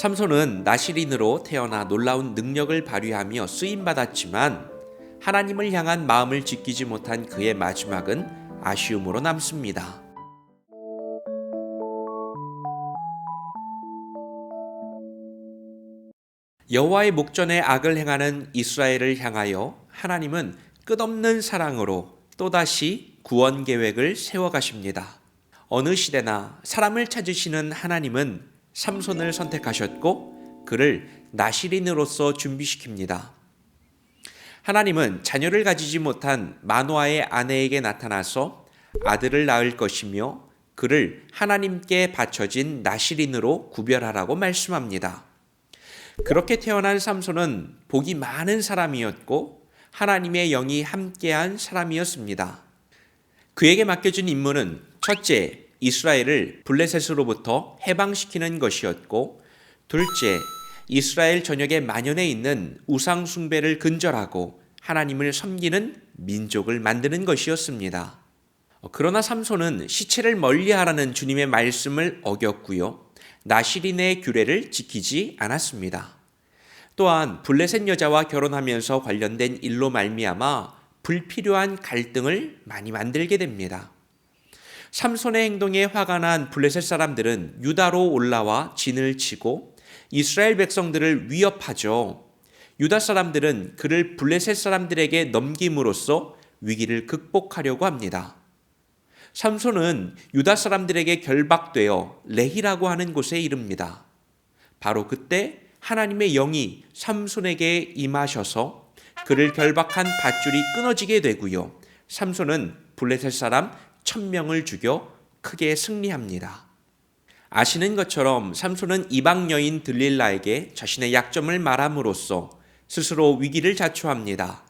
삼손은 나시린으로 태어나 놀라운 능력을 발휘하며 쓰임 받았지만 하나님을 향한 마음을 지키지 못한 그의 마지막은 아쉬움으로 남습니다. 여호와의 목전에 악을 행하는 이스라엘을 향하여 하나님은 끝없는 사랑으로 또다시 구원 계획을 세워 가십니다. 어느 시대나 사람을 찾으시는 하나님은 삼손을 선택하셨고 그를 나시린으로서 준비시킵니다. 하나님은 자녀를 가지지 못한 마노아의 아내에게 나타나서 아들을 낳을 것이며 그를 하나님께 바쳐진 나시린으로 구별하라고 말씀합니다. 그렇게 태어난 삼손은 복이 많은 사람이었고 하나님의 영이 함께한 사람이었습니다. 그에게 맡겨진 임무는 첫째, 이스라엘을 블레셋으로부터 해방시키는 것이었고, 둘째, 이스라엘 전역에 만연해 있는 우상 숭배를 근절하고 하나님을 섬기는 민족을 만드는 것이었습니다. 그러나 삼손은 시체를 멀리하라는 주님의 말씀을 어겼고요. 나시린의 규례를 지키지 않았습니다. 또한 블레셋 여자와 결혼하면서 관련된 일로 말미암아 불필요한 갈등을 많이 만들게 됩니다. 삼손의 행동에 화가 난 블레셋 사람들은 유다로 올라와 진을 치고 이스라엘 백성들을 위협하죠. 유다 사람들은 그를 블레셋 사람들에게 넘김으로써 위기를 극복하려고 합니다. 삼손은 유다 사람들에게 결박되어 레히라고 하는 곳에 이릅니다. 바로 그때 하나님의 영이 삼손에게 임하셔서 그를 결박한 밧줄이 끊어지게 되고요. 삼손은 블레셋 사람 천명을 죽여 크게 승리합니다. 아시는 것처럼 삼손은 이방 여인 들릴라에게 자신의 약점을 말함으로써 스스로 위기를 자초합니다.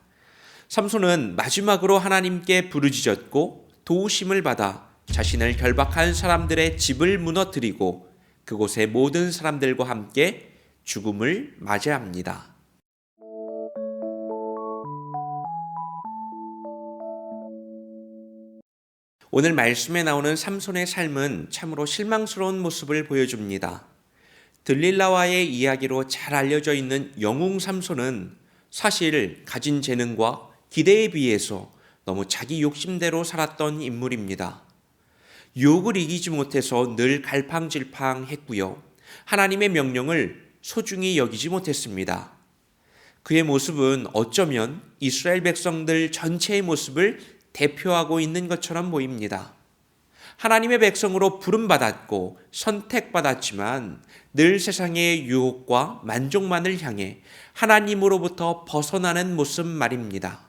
삼손은 마지막으로 하나님께 부르짖었고 도우심을 받아 자신을 결박한 사람들의 집을 무너뜨리고 그곳의 모든 사람들과 함께 죽음을 맞이합니다. 오늘 말씀에 나오는 삼손의 삶은 참으로 실망스러운 모습을 보여줍니다. 들릴라와의 이야기로 잘 알려져 있는 영웅 삼손은 사실 가진 재능과 기대에 비해서 너무 자기 욕심대로 살았던 인물입니다. 유혹을 이기지 못해서 늘 갈팡질팡 했고요. 하나님의 명령을 소중히 여기지 못했습니다. 그의 모습은 어쩌면 이스라엘 백성들 전체의 모습을 대표하고 있는 것처럼 보입니다. 하나님의 백성으로 부름받았고 선택받았지만 늘 세상의 유혹과 만족만을 향해 하나님으로부터 벗어나는 모습 말입니다.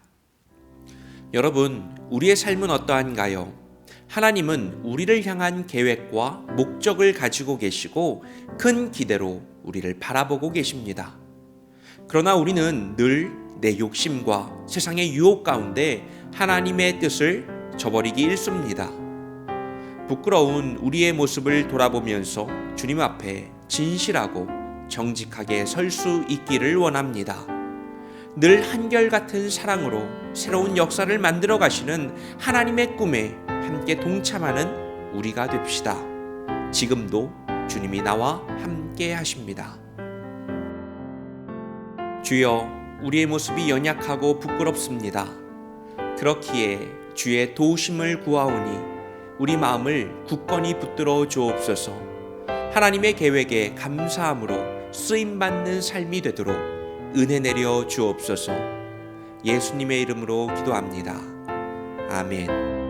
여러분, 우리의 삶은 어떠한가요? 하나님은 우리를 향한 계획과 목적을 가지고 계시고 큰 기대로 우리를 바라보고 계십니다. 그러나 우리는 늘 내 욕심과 세상의 유혹 가운데 하나님의 뜻을 저버리기 일쑤입니다. 부끄러운 우리의 모습을 돌아보면서 주님 앞에 진실하고 정직하게 설 수 있기를 원합니다. 늘 한결같은 사랑으로 새로운 역사를 만들어 가시는 하나님의 꿈에 함께 동참하는 우리가 됩시다. 지금도 주님이 나와 함께 하십니다. 주여, 우리의 모습이 연약하고 부끄럽습니다. 그렇기에 주의 도우심을 구하오니 우리 마음을 굳건히 붙들어 주옵소서. 하나님의 계획에 감사함으로 쓰임 받는 삶이 되도록 은혜 내려 주옵소서. 예수님의 이름으로 기도합니다. 아멘.